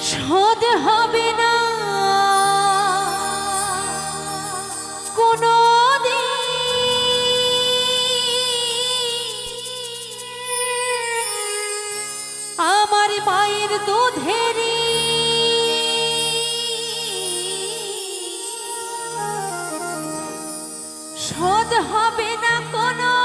সদ হবে না। কোনো আমার মায়ের দুধেরি সদ হবে না কোনো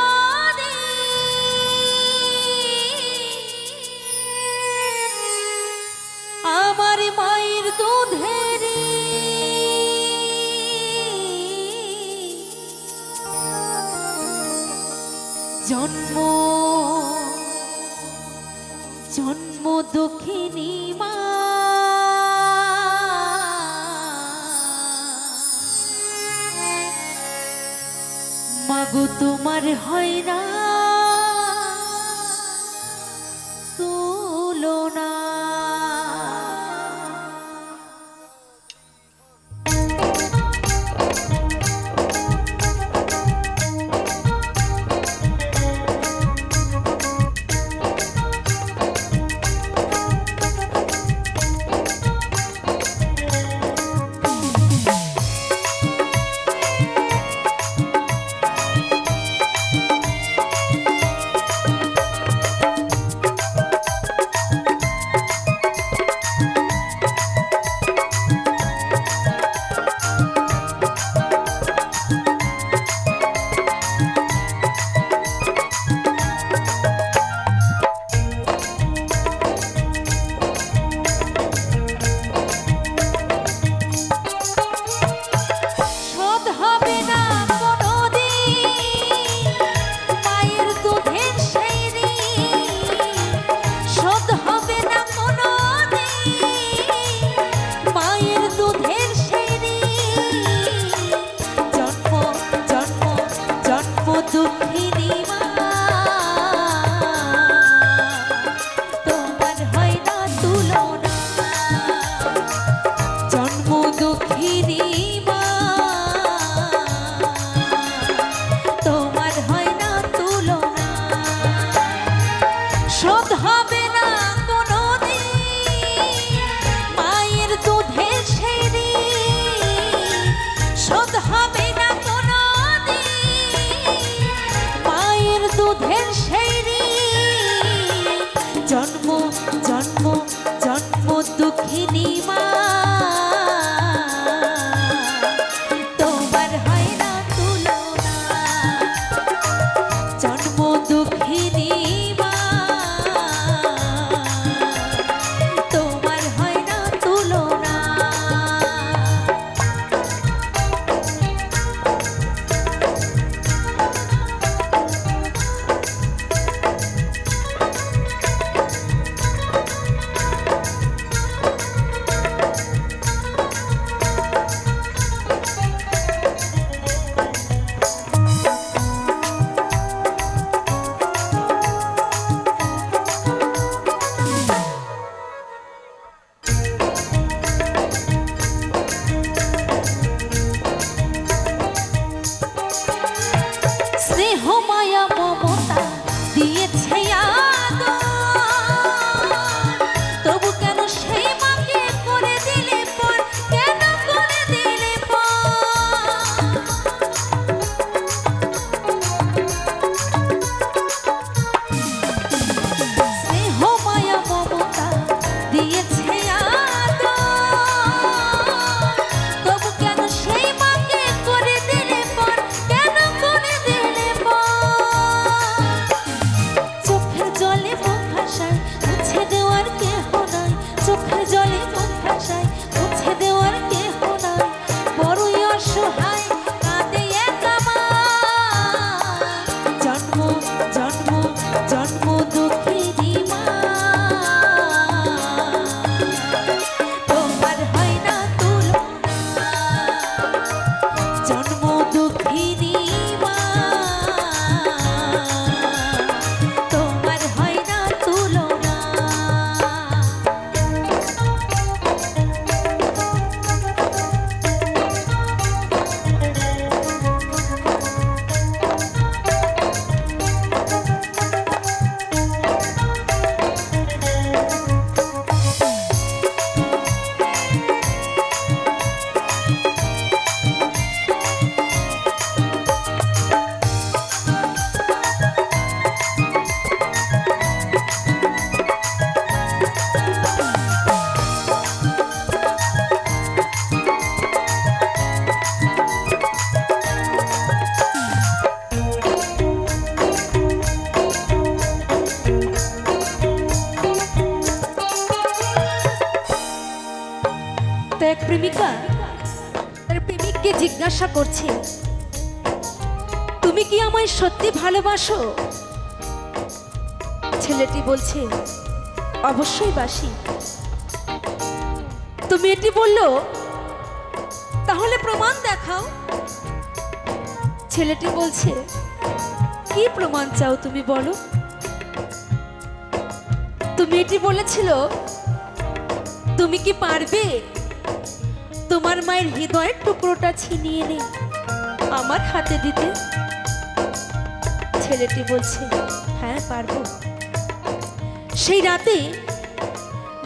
জন্ম দক্ষিণী মা। মাগো তোমার হয় না তুমি কি আমায় সত্যি ভালোবাসো? ছেলেটি বলছে, অবশ্যই বাসি। তো মেয়েটি বলল, তাহলে প্রমাণ দেখাও। ছেলেটি বলছে, কি প্রমাণ চাও তুমি বলো? তো মেয়েটি বলেছিল, তুমি কি পারবে? তোমার মায়ের হৃদয়ের টুকরোটা ছিনিয়ে নে, আমার হাতে দিতে। ছেলেটি বলছে হ্যাঁ পারব। সেই রাতে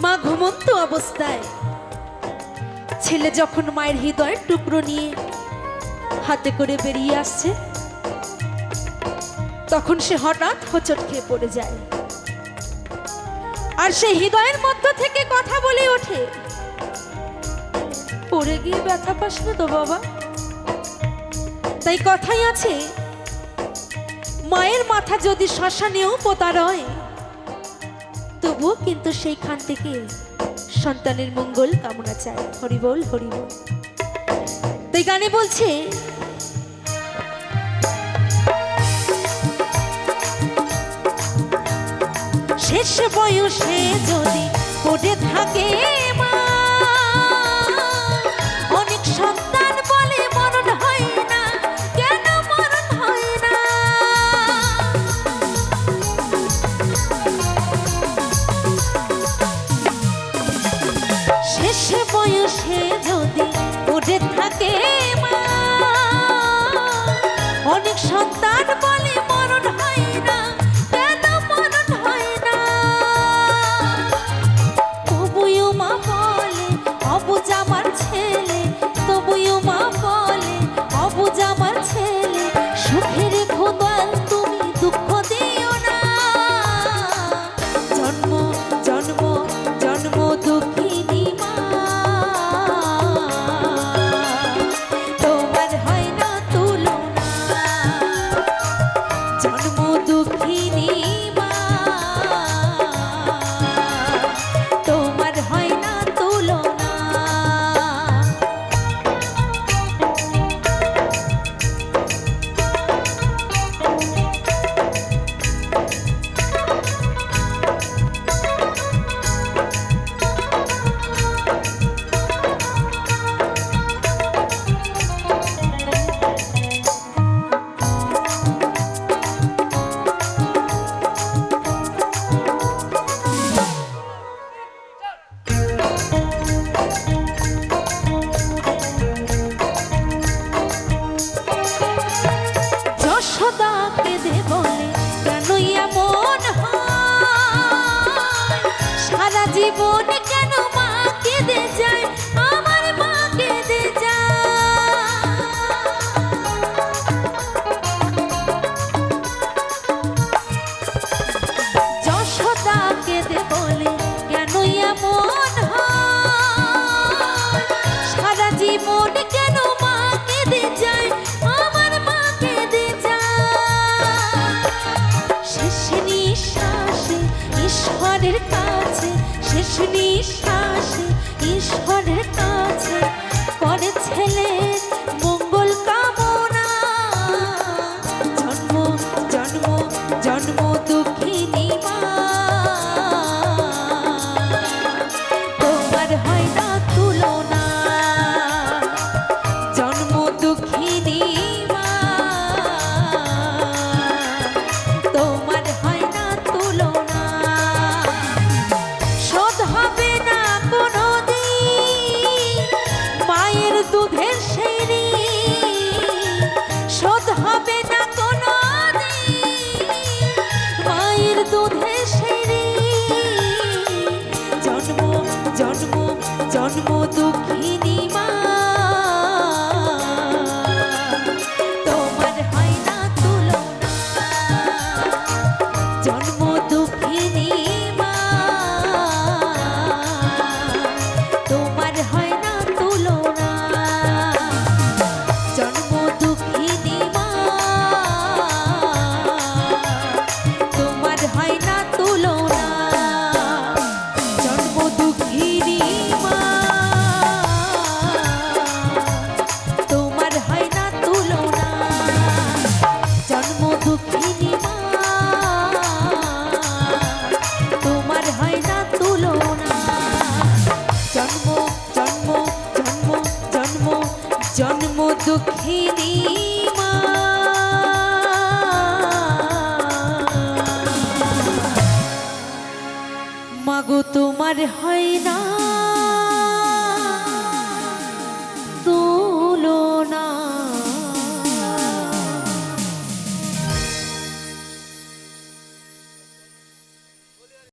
মা ঘুমন্ত অবস্থায় ছেলে যখন মায়ের হৃদয়ের টুকরো নিয়ে হাতে করে বেরিয়ে আসছে, তখন সে হঠাৎ হোঁচট খেয়ে পড়ে যায়। আর সে হৃদয়ের মধ্য থেকে কথা বলে ওঠে, পড়ে গিয়ে ব্যথা পাস না তো বাবা? তাই কথাই আছে মায়ের মাথা যদি শ্মশানেও পোতা রয়, তবুও কিন্তু সেইখান থেকে সন্তানের মঙ্গল কামনা চায়। হরিবল হরিবল তাই গানে বলছে, শেষ বয়সে যদি পড়ে থাকে নিঃশ্বাসে ঈশ্বরের কাছে দুধের সেই। শোধ হবে না কোনো মায়ের জন্ম জন্ম জন্ম দুঃখিনী মাগো তোমার হয় না